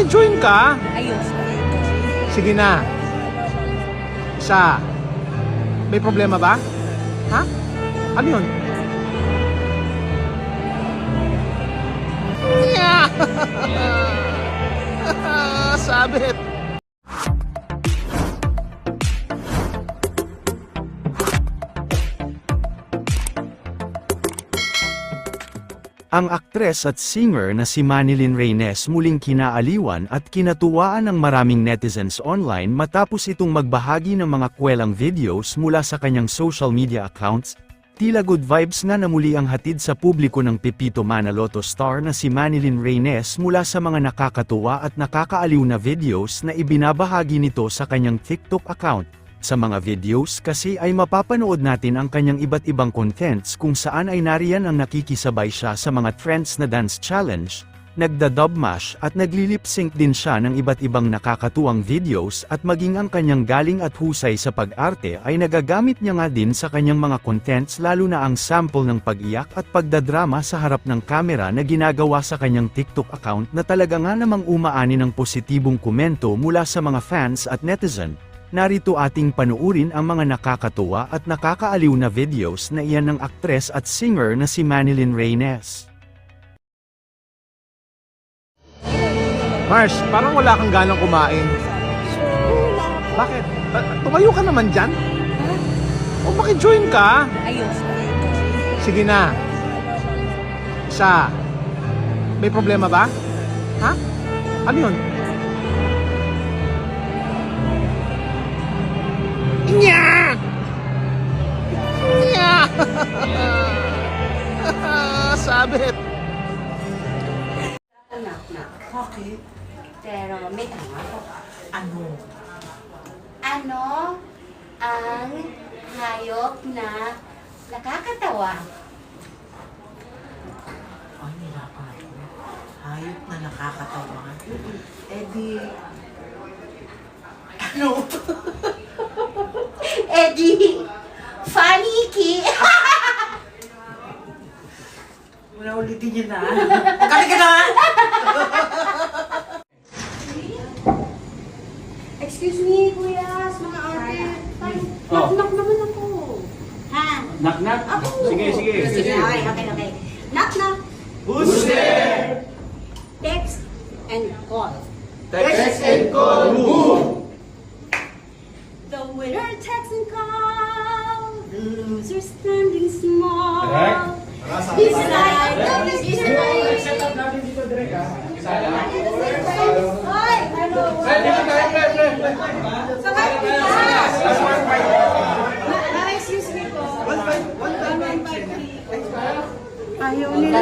makijoin ka? Ayos. Sige na. Isa. May problema ba? Ha? Ano yun? Yeah! Sabit. Ang aktres at singer na si Manilyn Reynes muling kinaaliwan at kinatuwaan ng maraming netizens online matapos itong magbahagi ng mga kwelang videos mula sa kanyang social media accounts. Tila good vibes nga na muli ang hatid sa publiko ng Pepito Manaloto star na si Manilyn Reynes mula sa mga nakakatuwa at nakakaaliw na videos na ibinabahagi nito sa kanyang TikTok account. Sa mga videos kasi ay mapapanood natin ang kanyang iba't ibang contents kung saan ay nariyan ang nakikisabay siya sa mga trends na dance challenge, nagda-dub mash at nagli-lip sync din siya ng iba't ibang nakakatuwang videos at maging ang kanyang galing at husay sa pag-arte ay nagagamit niya nga din sa kanyang mga contents lalo na ang sample ng pag-iyak at pagdadrama sa harap ng kamera na ginagawa sa kanyang TikTok account na talaga nga namang umaani ng positibong komento mula sa mga fans at netizen. Narito ating panuurin ang mga nakakatuwa at nakakaaliw na videos na iyan ng aktres at singer na si Manilyn Reynes. Mars, parang wala kang ganang kumain. Bakit? Ah, Tumayo ka naman dyan? O makijoin ka? Ayos. Sige na. Isa. May problema ba? Ha? Ano yun? Nya! Nya! Sabit. Anak na. Okay. Pero may tanong ako. Ano? Ano ang hayop na nakakatawa? Ay, nilakad ko. Hayop na nakakatawa. Eh di... Ano? Eddie! Funny Ki! Wala ulitin yun na. Kami ka na! Excuse me, kuya, mga ate. Oh. Knock naman ako. Ha? Knock knock. Ako. Sige, sige. Sige, okay, okay, okay. Knock, knock. Who's there? Text and call. Text and call who? The winner text and call. The loser standing small. Correct. Beside the mystery. Setup natin dito direct ha. Hoy, hello. Dito tayo, pre, pre, pre. Sabay na. Na- excuse me po. One five, one five, three. Ayaw nila.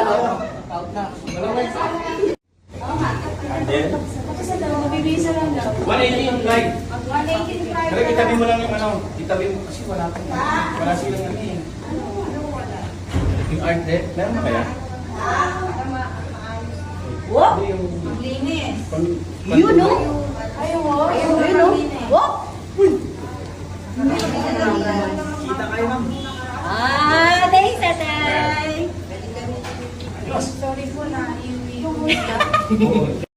Kasi daw, mabibisa lang daw. 180 yung guide. Pero itabi mo lang yung ano, itabi mo kasi wala pa. Wala silang ano. Ano, ano wala? Yung art deck, meron ba kaya? Wow! Ang linis. Yun no? Ayun o. Ayun no? Wow! Uy! Kita kayo ma'am. Ah, thanks tatay! Sorry po na iwi.